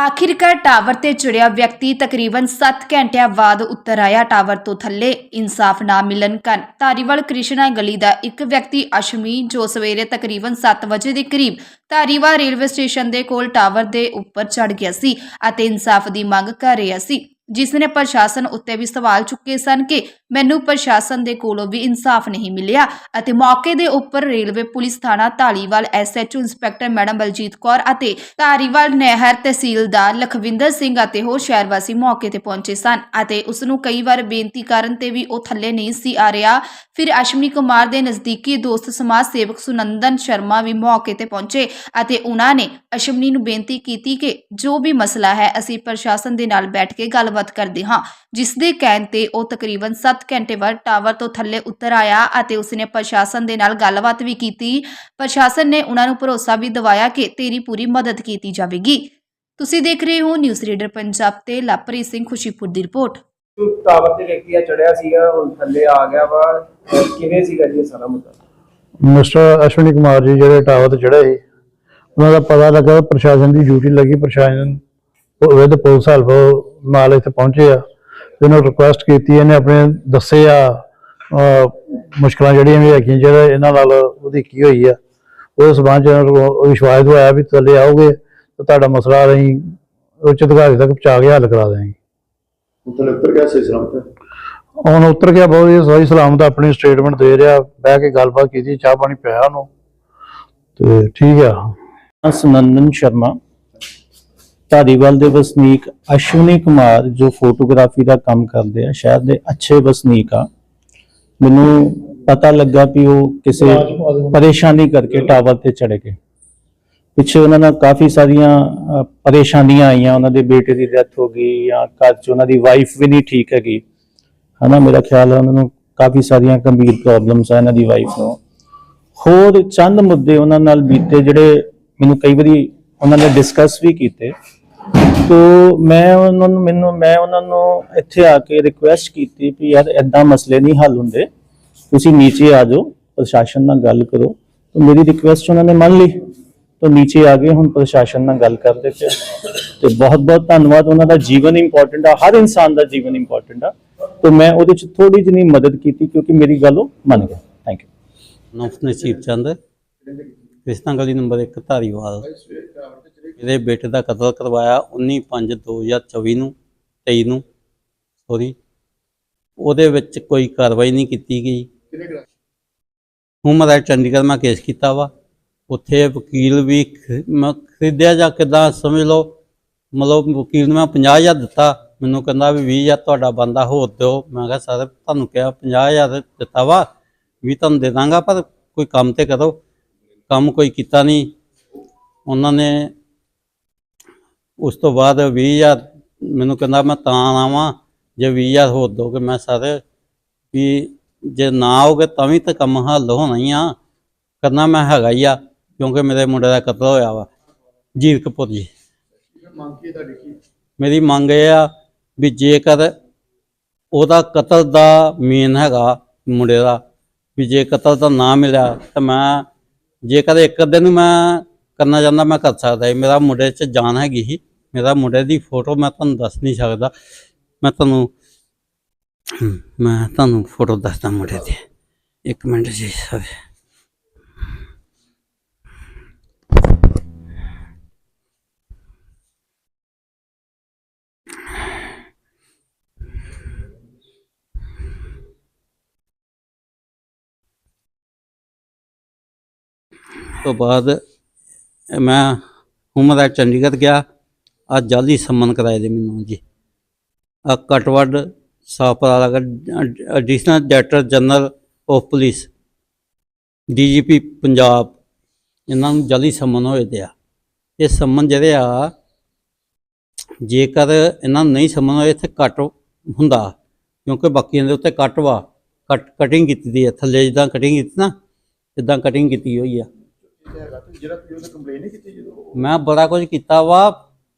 ਆਖਿਰਕਾਰ ਟਾਵਰ ਤੇ ਚੜਿਆ ਵਿਅਕਤੀ ਤਕਰੀਬਨ 7 ਘੰਟਿਆਂ ਬਾਅਦ ਉੱਤਰ ਆਇਆ। ਟਾਵਰ ਤੋਂ ਥੱਲੇ ਇਨਸਾਫ ਨਾ ਮਿਲਣ ਕਾਰਨ ਧਾਰੀਵਾਲ ਕ੍ਰਿਸ਼ਨਾ ਗਲੀ ਦਾ ਇੱਕ ਵਿਅਕਤੀ ਅਸ਼ਮੀ ਜੋ ਸਵੇਰੇ ਤਕਰੀਬਨ 7 ਵਜੇ ਦੇ ਕਰੀਬ ਧਾਰੀਵਾਲ ਰੇਲਵੇ ਸਟੇਸ਼ਨ ਦੇ ਕੋਲ ਟਾਵਰ ਦੇ ਉੱਪਰ ਚੜ ਗਿਆ ਸੀ ਅਤੇ ਇਨਸਾਫ ਦੀ ਮੰਗ ਕਰ ਰਿਹਾ ਸੀ। ਜਿਸ ਨੇ ਪ੍ਰਸ਼ਾਸਨ ਉੱਤੇ ਵੀ ਸਵਾਲ ਚੁੱਕੇ ਸਨ ਕਿ ਮੈਨੂੰ ਪ੍ਰਸ਼ਾਸਨ ਦੇ ਕੋਲੋਂ ਵੀ ਇਨਸਾਫ ਨਹੀਂ ਮਿਲਿਆ ਅਤੇ ਮੌਕੇ ਦੇ ਉੱਪਰ ਰੇਲਵੇ ਪੁਲਿਸ ਥਾਣਾ Dhaliwal SHO inspector madam Baljit Kaur ਅਤੇ ਧਾਰੀਵਾਲ ਨਹਿਰ ਤਹਿਸੀਲਦਾਰ ਲਖਵਿੰਦਰ ਸਿੰਘ ਅਤੇ ਹੋਰ ਸ਼ਹਿਰ ਵਾਸੀ ਮੌਕੇ ਤੇ ਪਹੁੰਚੇ ਸਨ ਅਤੇ ਉਸ ਨੂੰ ਕਈ ਵਾਰ ਬੇਨਤੀ ਕਰਨ ਤੇ ਵੀ ਉਹ ਥੱਲੇ ਨਹੀਂ ਸੀ ਆ ਰਿਹਾ। ਫਿਰ ਅਸ਼ਮਨੀ ਕੁਮਾਰ ਦੇ ਨਜ਼ਦੀਕੀ ਦੋਸਤ ਸਮਾਜ ਸੇਵਕ ਸੁਨੰਦਨ ਸ਼ਰਮਾ ਵੀ ਮੌਕੇ ਤੇ ਪਹੁੰਚੇ ਅਤੇ ਉਹਨਾਂ ਨੇ ਅਸ਼ਮਨੀ ਨੂੰ ਬੇਨਤੀ ਕੀਤੀ ਕਿ ਜੋ ਵੀ ਮਸਲਾ ਹੈ, ਅਸੀਂ ਪ੍ਰਸ਼ਾਸਨ ਦੇ ਨਾਲ ਬੈਠ ਕੇ ਗੱਲਬਾਤ ਕਰਦੇ ਹਾਂ ਜਿਸ ਦੇ ਕਹਿਣ ਤੇ ਉਹ ਤਕਰੀਬਨ 7 ਘੰਟੇ ਬਾਅਦ ਟਾਵਰ ਤੋਂ ਥੱਲੇ ਉਤਰ ਆਇਆ ਅਤੇ ਉਸਨੇ ਪ੍ਰਸ਼ਾਸਨ ਦੇ ਨਾਲ ਗੱਲਬਾਤ ਵੀ ਕੀਤੀ ਪ੍ਰਸ਼ਾਸਨ ਨੇ ਉਹਨਾਂ ਨੂੰ ਭਰੋਸਾ ਵੀ ਦਿਵਾਇਆ ਕਿ ਤੇਰੀ ਪੂਰੀ ਮਦਦ ਕੀਤੀ ਜਾਵੇਗੀ ਤੁਸੀਂ ਦੇਖ ਰਹੇ ਹੋ ਨਿਊਜ਼ ਰੀਡਰ ਪੰਜਾਬ ਤੇ ਲਾਪਰੀ ਸਿੰਘ ਖੁਸ਼ੀਪੁਰ ਦੀ ਰਿਪੋਰਟ ਟਾਵਰ ਤੇ ਵਿਅਕਤੀ ਆ ਚੜਿਆ ਸੀਗਾ ਹੁਣ ਥੱਲੇ ਆ ਗਿਆ ਵਾ ਕਿਵੇਂ ਸੀਗਾ ਜੀ ਇਹ ਸਾਰਾ ਮੁੱਦਾ ਮਿਸਟਰ ਅਸ਼ਵਨੀ ਕੁਮਾਰ ਜੀ ਜਿਹੜੇ ਟਾਵਰ ਤੇ ਚੜ੍ਹੇ ਸੀ ਉਹਨਾਂ ਦਾ ਪਤਾ ਲੱਗਾ ਪ੍ਰਸ਼ਾਸਨ ਦੀ ਡਿਊਟੀ ਲੱਗੀ ਪ੍ਰਸ਼ਾਸਨ ਵਿਦ ਪੁਲਿਸ ਹੈਲਪ ਨਾਲ ਇੱਥੇ ਪਹੁੰਚੇ ਆ। ਇਹਨਾਂ ਰਿਕੁਐਸਟ ਕੀਤੀ ਇਹਨੇ ਆਪਣੇ ਦੱਸੇ ਆ ਮੁਸ਼ਕਲਾਂ ਜਿਹੜੀਆਂ ਵੀ ਹੈਗੀਆਂ ਜਿਹੜਾ ਇਹਨਾਂ ਨਾਲ ਉਹਦੀ ਕੀ ਹੋਈ ਆ। ਉਹਦੇ ਸਬੰਧ ਚ ਵਿਸ਼ਵਾਸ ਦਵਾਇਆ ਵੀ ਥੱਲੇ ਆਓਗੇ ਤਾਂ ਤੁਹਾਡਾ ਮਸਲਾ ਅਸੀਂ ਉੱਚ ਅਧਿਕਾਰੀ ਤੱਕ ਪਹੁੰਚਾ ਕੇ ਹੱਲ ਕਰਾ ਦੇਵਾਂਗੇ ਉੱਥੇ ਉੱਤਰ ਗਿਆ ਸੀ ਸਲਾਮਤ? ਹੁਣ ਉਤਰ ਗਿਆ ਬਹੁਤ ਇਹ ਸਹੀ ਸਲਾਮਤ ਆਪਣੀ ਸਟੇਟਮੈਂਟ ਦੇ ਰਿਹਾ ਬਹਿ ਕੇ ਗੱਲਬਾਤ ਕੀਤੀ ਚਾਹ ਪਾਣੀ ਪਿਆ ਉਹਨੂੰ। ਤੇ ਠੀਕ ਆ। ਸੁਨੰਦਨ ਸ਼ਰਮਾ। ਧਾਰੀਵਾਲ ਦੇ ਵਸਨੀਕ ਅਸ਼ਵਨੀ ਕੁਮਾਰ ਜੋ ਫੋਟੋਗ੍ਰਾਫੀ ਦਾ ਕੰਮ ਕਰਦੇ ਆ ਸ਼ਹਿਰ ਦੇ ਅੱਛੇ ਵਸਨੀਕ ਆ। ਮੈਨੂੰ ਪਤਾ ਲੱਗਾ ਵੀ ਉਹ ਕਿਸੇ ਪਰੇਸ਼ਾਨੀ ਕਰਕੇ ਟਾਵਰ ਤੇ ਚੜੇ ਗਏ। ਪਿੱਛੇ ਉਹਨਾਂ ਨਾਲ ਕਾਫੀ ਸਾਰੀਆਂ ਪਰੇਸ਼ਾਨੀਆਂ ਆਈਆਂ, ਉਹਨਾਂ ਦੇ ਬੇਟੇ ਦੀ ਡੈਥ ਹੋ ਗਈ ਜਾਂ ਘਰ 'ਚ ਉਹਨਾਂ ਦੀ ਵਾਈਫ ਵੀ ਨਹੀਂ ਠੀਕ ਹੈਗੀ। ਹਨਾ, ਮੇਰਾ ਖਿਆਲ ਹੈ ਉਹਨਾਂ ਨੂੰ ਕਾਫੀ ਸਾਰੀਆਂ ਗੰਭੀਰ ਪ੍ਰੋਬਲਮਸ ਆ ਇਹਨਾਂ ਦੀ ਵਾਈਫ ਨੂੰ। ਹੋਰ ਚੰਦ ਮੁੱਦੇ ਉਹਨਾਂ ਨਾਲ ਬੀਤੇ, ਜਿਹੜੇ ਮੈਨੂੰ ਕਈ ਵਾਰੀ ਉਹਨਾਂ ਨੇ ਡਿਸਕਸ ਵੀ ਕੀਤੇ। ਤੋ ਮੈਂ ਉਹਨਾਂ ਨੂੰ, ਮੈਨੂੰ, ਮੈਂ ਉਹਨਾਂ ਨੂੰ ਇੱਥੇ ਆ ਕੇ ਰਿਕੁਐਸਟ ਕੀਤੀ ਵੀ ਯਾਰ ਐਦਾਂ ਮਸਲੇ ਨਹੀਂ ਹੱਲ ਹੁੰਦੇ। ਤੁਸੀਂ ਨੀਚੇ ਆ ਜਾਓ, ਪ੍ਰਸ਼ਾਸਨ ਨਾਲ ਗੱਲ ਕਰੋ। ਤਾਂ ਮੇਰੀ ਰਿਕੁਐਸਟ ਉਹਨਾਂ ਨੇ ਮੰਨ ਲਈ। ਤਾਂ ਨੀਚੇ ਆ ਗਏ, ਹੁਣ ਪ੍ਰਸ਼ਾਸਨ ਨਾਲ ਗੱਲ ਕਰਦੇ ਪਏ। ਤੇ ਬਹੁਤ ਬਹੁਤ ਧੰਨਵਾਦ। ਉਹਨਾਂ ਦਾ ਜੀਵਨ ਇੰਪੋਰਟੈਂਟ ਆ, ਹਰ ਇਨਸਾਨ ਦਾ ਜੀਵਨ ਇੰਪੋਰਟੈਂਟ ਆ। ਤਾਂ ਮੈਂ ਉਹਦੇ ਚ ਥੋੜੀ ਜਿਹੀ ਮਦਦ ਕੀਤੀ ਕਿਉਂਕਿ ਮੇਰੀ ਗੱਲ ਉਹ ਮੰਨ ਗਿਆ ਥੈਂਕ ਯੂ ਨਫ ਨਸੀਬ ਚੰਦ, ਕ੍ਰਿਸ਼ਨਾ ਗਲੀ ਨੰਬਰ 1 ਧਾਰੀਵਾਲ। ਇਹਦੇ ਬੇਟੇ ਦਾ ਕਤਲ ਕਰਵਾਇਆ 19/5/2024 ਨੂੰ 23 ਨੂੰ ਸੋਰੀ ਉਹਦੇ ਵਿੱਚ ਕੋਈ ਕਾਰਵਾਈ ਨਹੀਂ ਕੀਤੀ ਗਈ। ਹੁਮਰ ਰਾਈਟ ਚੰਡੀਗੜ੍ਹ ਮੈਂ ਕੇਸ ਕੀਤਾ ਵਾ। ਉੱਥੇ ਵਕੀਲ ਵੀ ਖਰੀਦਿਆ ਜਾਂ ਕਿਦਾਂ ਸਮਝ ਲਓ ਮਤਲਬ ਵਕੀਲ ਨੂੰ ਮੈਂ 50000 ਦਿੱਤਾ। ਮੈਨੂੰ ਕਹਿੰਦਾ ਵੀ 20000 ਤੁਹਾਡਾ ਬੰਦਾ ਹੋਰ ਦਿਓ। ਮੈਂ ਕਿਹਾ ਸਰ ਤੁਹਾਨੂੰ ਕਿਹਾ 50000 ਦਿੱਤਾ ਵਾ ਵੀ ਤੁਹਾਨੂੰ ਦੇ ਦਾਂਗਾ ਪਰ ਕੋਈ ਕੰਮ ਤੇ ਕਰੋ। ਕੰਮ ਕੋਈ ਕੀਤਾ ਨਹੀਂ। ਉਹਨਾਂ ਨੇ ਉਸ ਤੋਂ ਬਾਅਦ 20000 ਮੈਨੂੰ ਕਹਿੰਦਾ ਮੈਂ ਤਾਂ ਆਵਾਂ, ਜੇ 20000 ਹੋਰ ਦੋਗੇ ਮੈਂ ਸਰ ਵੀ ਜੇ ਨਾ ਆਓਗੇ ਤਾਂ ਵੀ ਤਾਂ ਕੰਮ ਹੱਲ ਹੋਣਾ ਹੀ ਆ। ਕਰਨਾ ਮੈਂ ਹੈਗਾ ਹੀ ਆ, ਕਿਉਂਕਿ ਮੇਰੇ ਮੁੰਡੇ ਦਾ ਕਤਲ ਹੋਇਆ ਵਾ। ਜੀਰ ਕਪੂਰ ਜੀ। ਮੇਰੀ ਮੰਗ ਇਹ ਆ ਵੀ ਜੇਕਰ ਉਹਦਾ ਕਤਲ ਦਾ ਮੇਨ ਹੈਗਾ ਮੁੰਡੇ ਦਾ, ਵੀ ਜੇ ਕਤਲ ਤਾਂ ਨਾ ਮਿਲਿਆ ਤਾਂ ਮੈਂ ਜੇਕਰ ਇੱਕ ਅੱਧੇ ਨੂੰ ਮੈਂ ਕਰਨਾ ਚਾਹੁੰਦਾ ਮੈਂ ਕਰ ਸਕਦਾ ਮੇਰਾ ਮੁੰਡੇ 'ਚ ਜਾਨ ਹੈਗੀ ਸੀ। ਮੇਰਾ ਮੁੰਡੇ ਦੀ ਫੋਟੋ ਮੈਂ ਤੁਹਾਨੂੰ ਦੱਸ ਨਹੀਂ ਸਕਦਾ। ਮੈਂ ਤੁਹਾਨੂੰ ਮੈਂ ਤੁਹਾਨੂੰ ਫੋਟੋ ਦੱਸਦਾ ਮੁੰਡੇ ਦੀ। ਇੱਕ ਮਿੰਟ ਜੀ, ਸਰ। ਤੋਂ ਬਾਅਦ ਮੈਂ ਹੁਮਰਾ ਚੰਡੀਗੜ੍ਹ ਗਿਆ। ਆ ਜਾਲੀ ਸੰਮਨ ਕਰਾਏ ਦੇ ਮੈਨੂੰ ਜੀ। ਆ ਕਟਵੜ ਸਾਪਰਾ ਲਗਾ additional director general of police DGP Punjab. ਇਹਨਾਂ ਨੂੰ ਜਾਲੀ ਸੰਮਨ ਹੋਏ ਤੇ ਆ। ਇਹ ਸੰਮਨ ਜਿਹੜੇ ਆ ਜੇਕਰ ਇਹਨਾਂ ਨੂੰ ਨਹੀਂ ਸੰਮਨ ਹੋਏ ਇੱਥੇ ਕੱਟ ਹੁੰਦਾ ਕਿਉਂਕਿ ਬਾਕੀਆਂ ਦੇ ਉੱਤੇ ਕੱਟ ਵਾ ਕੱਟ ਕਟਿੰਗ ਕੀਤੀ ਦੀ ਹੈ ਥੱਲੇ ਜਿੱਦਾਂ ਕਟਿੰਗ ਕੀਤੀ ਨਾ ਇਦਾਂ ਕਟਿੰਗ ਕੀਤੀ ਹੋਈ ਆ। ਜਦੋਂ ਮੈਂ ਬੜਾ ਕੁਝ ਕੀਤਾ ਵਾ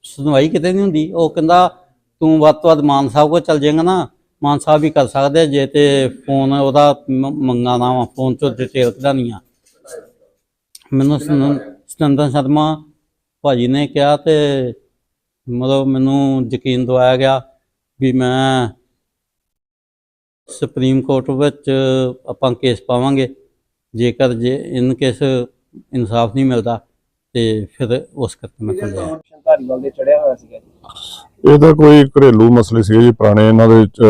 ਸੁਣਵਾਈ ਕਿਤੇ ਨਹੀਂ ਹੁੰਦੀ। ਉਹ ਕਹਿੰਦਾ, ਤੂੰ ਵੱਧ ਤੋਂ ਵੱਧ ਮਾਨ ਸਾਹਿਬ ਕੋਲ ਚੱਲ ਜਾਏਗਾ ਨਾ, ਮਾਨ ਸਾਹਿਬ ਵੀ ਕਰ ਸਕਦੇ ਜੇ ਤੇ ਫੋਨ ਉਹਦਾ ਮ- ਮੰਗਾਣਾ ਵਾ, ਫੋਨ ਚੋਂ ਡਿਟੇਲ ਕਢਾਉਣੀ ਆ। ਮੈਨੂੰ ਸੁਨੰ- ਸੁਨੰਦਨ ਸ਼ਰਮਾ ਭਾਜੀ ਨੇ ਕਿਹਾ ਤੇ ਮਤਲਬ ਮੈਨੂੰ ਯਕੀਨ ਦਵਾਇਆ ਗਿਆ ਵੀ ਮੈਂ ਸੁਪਰੀਮ ਕੋਰਟ ਵਿੱਚ ਆਪਾਂ ਕੇਸ ਪਾਵਾਂਗੇ। ਜੇਕਰ ਜੇ ਇਨ ਕੇਸ ਇਨਸਾਫ ਨਹੀਂ ਮਿਲਦਾ ਤੇ ਫਿਰ ਉਸ ਕਰਕੇ ਮੈਂ ਖੁੱਲਿਆ ਧਾਰੀਵਾਲ ਦੇ ਚੜਿਆ ਹੋਇਆ ਸੀਗਾ ਜੀ। ਇਹ ਤਾਂ ਕੋਈ ਘਰੇਲੂ ਮਸਲੇ ਸੀਗੇ ਜੀ ਪੁਰਾਣੇ ਇਹਨਾਂ ਦੇ ਵਿੱਚ,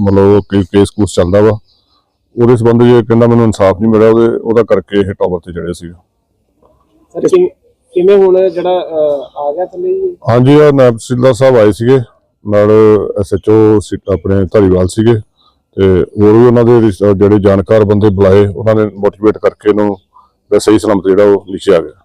ਮਤਲਬ ਕੋਈ ਕੇਸ ਕੂਸ ਚੱਲਦਾ ਵਾ। ਉਹਦੇ ਸੰਬੰਧ ਵਿੱਚ ਕਹਿੰਦਾ ਮੈਨੂੰ ਇਨਸਾਫ ਨਹੀਂ ਮਿਲਿਆ ਉਹਦੇ ਉਹਦਾ ਕਰਕੇ ਇਹ ਟਾਵਰ ਤੇ ਚੜੇ ਸੀ ਸਰ ਕਿ- ਕਿਵੇਂ ਹੁਣ ਜਿਹੜਾ ਆ ਗਿਆ ਥੱਲੇ ਜੀ? ਹਾਂਜੀ ਆ ਨਾਇਬ ਤਹਿਸੀਲਦਾਰ ਸਾਹਿਬ ਆਏ ਸੀਗੇ ਨਾਲ ਐਸਐਚਓ ਆਪਣੇ ਧਾਰੀਵਾਲ ਸੀਗੇ ਤੇ ਹੋਰ ਵੀ ਉਹਨਾਂ ਦੇ ਜਿਹੜੇ ਜਾਣਕਾਰ ਬੰਦੇ ਬੁਲਾਏ ਉਹਨਾਂ ਨੇ ਮੋਟੀਵੇਟ ਕਰਕੇ ਇਹਨੂੰ ਸਹੀ ਸਲਾਮਤ ਜਿਹੜਾ ਉਹ ਨੀਚੇ ਆ ਗਿਆ।